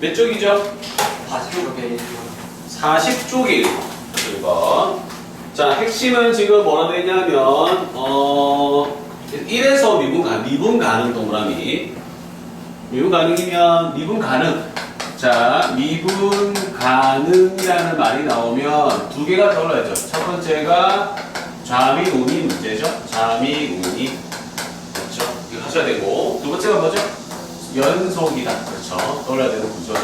몇 쪽이죠? 40쪽에 40쪽이 1번. 자, 핵심은 지금 뭐라 돼 있냐면, 어, 1에서 미분 가, 미분 가능 동그라미. 미분 가능이면 미분 가능. 자, 미분 가능이라는 말이 나오면 두 개가 떠올라야죠. 첫 번째가 좌미 우미 문제죠. 좌미 우미. 그렇죠. 이거 하셔야 되고. 두 번째가 뭐죠? 연속이다. 그렇죠. 떠올라야 되는 구조죠.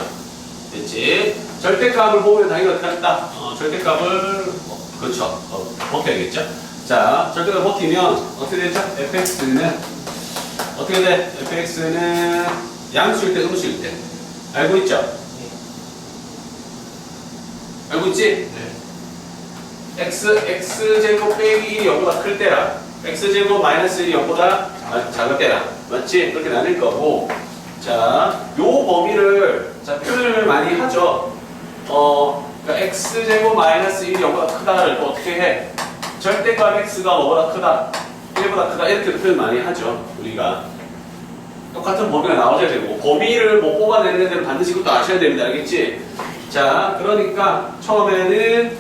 됐지? 절대값을 보면 당연히 어떻게 한다? 어, 절대값을 어, 그렇죠. 어, 버텨야겠죠? 자, 절대값 버티면 어떻게 되죠? fx는 어떻게 돼? fx는 양수일 때, 음수일 때. 알고 있죠? 알고 있지? 네. x, x제곱 빼기 1이 0보다 클 때랑 x제곱 마이너스 1이 0보다 아, 작을 때랑 맞지? 그렇게 나뉠 거고 자, 요 범위를 자, 표현을 많이 하죠. 어, 그러니까 x제곱 마이너스 1이 0보다 크다를 또 어떻게 해? 절대값 x가 뭐보다 크다? 1보다 크다. 이렇게 표현 많이 하죠 우리가. 똑같은 범위가 나와줘야 되고 범위를 못 뽑아내는 데는 반드시 그것도 아셔야 됩니다. 알겠지? 자 그러니까 처음에는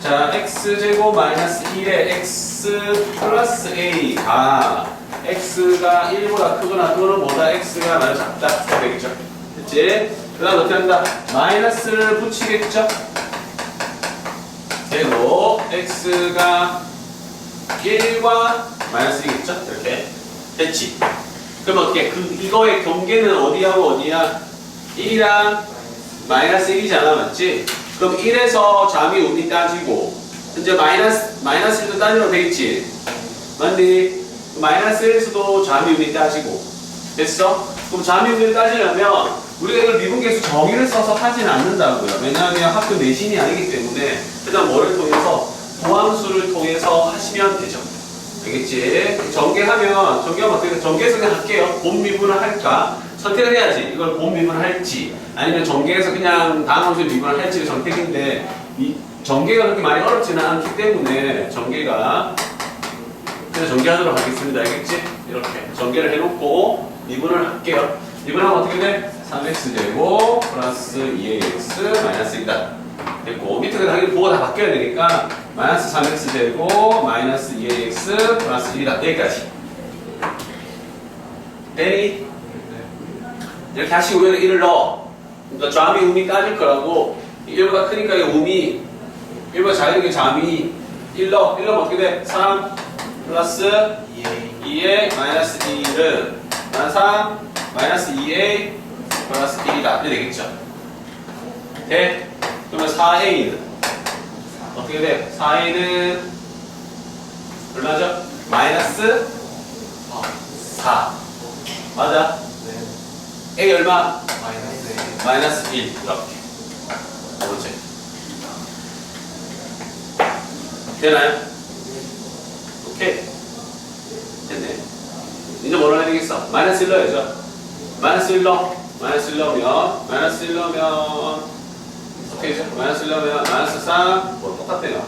자 x제곱 마이너스 1에 x 플러스 a가 x가 1보다 크거나 또는 보다 x가 나를 작다 되겠죠 됐지? 그 다음 어떻게 한다? 마이너스를 붙이겠죠? 그리고 x가 1과 마이너스 1이겠죠? 이렇게 됐지? 그럼 어떻게 그 이거의 경계는 어디하고 어디야? 1이랑 마이너스 1이잖아 맞지? 그럼 1에서 잠이 운이 따지고 이제 마이너스 마이너스 1도 따지면 되겠지? 맞니? 마이너스 1에서도 잠이 운이 따지고 됐어? 그럼 운이 따지려면 우리가 이걸 미분계수 정의를 써서 하진 않는다고요 왜냐하면 학교 내신이 아니기 때문에 그냥 뭐를 통해서 도함수를 통해서 하시면 되죠 알겠지? 전개하면 전개하면 어떻게 돼? 전개해서 그냥 할게요. 본 미분을 할까? 선택을 해야지. 이걸 본 미분을 할지 아니면 전개해서 그냥 다음 함수 미분을 할지를 선택인데 이 전개가 그렇게 많이 어렵지는 않기 때문에 전개가 그냥 전개하도록 하겠습니다. 알겠지? 이렇게 전개를 해놓고 미분을 할게요. 미분하면 어떻게 돼? 3x 제곱 플러스 2ax 마이너스 1이다. 됐고 밑에 당연히 부호가 다 바뀌어야 되니까 마이너스 3x 제곱 마이너스 2ax 플러스 1이다 여기까지 때리 이렇게 하시고 여기 1을 넣어 그러니까 좌미 우미 따질 거라고 1보다 크니까 이 우미 1보다 작은 게 좌미 1 넣어 1 넣으면 어떻게 돼? 3 플러스 2a 마이너스 1은 3 마이너스 2a 플러스 1이다 이렇게 되겠죠 돼? 그러면 4a는 어떻게 돼? 4a는 얼마죠? 마이너스 4 맞아? a 얼마? 마이너스 마이너스 1 이렇게 두 번째 되나요? 오케이 됐네. 이제 뭐로 해야 되겠어? 마이너스 1 넣어야죠. 마이너스 1 넣어 마이너스 1 넣으면 마이너스 1 넣으면. 어떻게 되죠? 마이너스 1 넣으면 마이너스 3 뭐 똑같대요.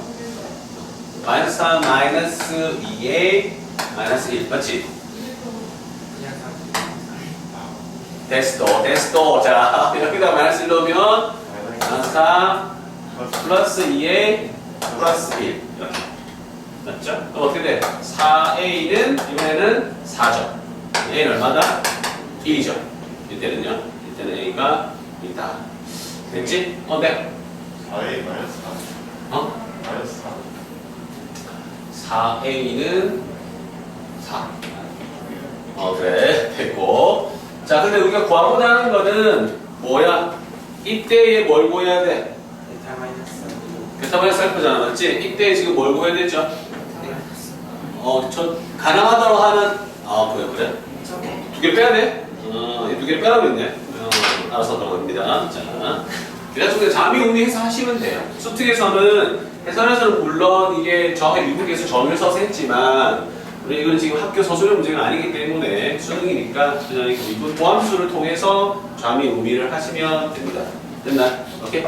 마이너스 3 마이너스 2a 마이너스 1 맞지? 데스도 데스도 자 여기다 마이너스 1 넣으면 마이너스 3 플러스 2a 플러스 1 이렇게 맞죠? 그럼 어떻게 돼? 4a는 이번에는 4죠 a는 얼마다? 1이죠 이때는요 이때는 a가 2다 됐지? 어 네. 4A 마이너스 4. 어? 마이너스 4. 4a는 4 어, 그래. 됐고. 자, 근데 우리가 구하고자 하는 거는 뭐야? 이때에 뭘 구해야 돼? 베타 마이너스 베타 마이너스 알파잖아, 맞지? 이때에 지금 뭘 구해야 되죠? 어, 저, 가능하다고 하는, 아, 그래, 그래? 두 개 빼야 돼? 어, 이 두개 빼라고 했네. 어, 알아서 들어갑니다. 자. 그래서 잠이 운이 해서 하시면 돼요. 수특에서는, 해설에서는 물론 이게 정의 미국에서 정을 써서 했지만, 우리 이건 지금 학교 서술형 문제가 아니기 때문에 수능이니까 그냥 이 미분 보함수를 통해서 좌미 우미를 하시면 됩니다. 됐나? 오케이?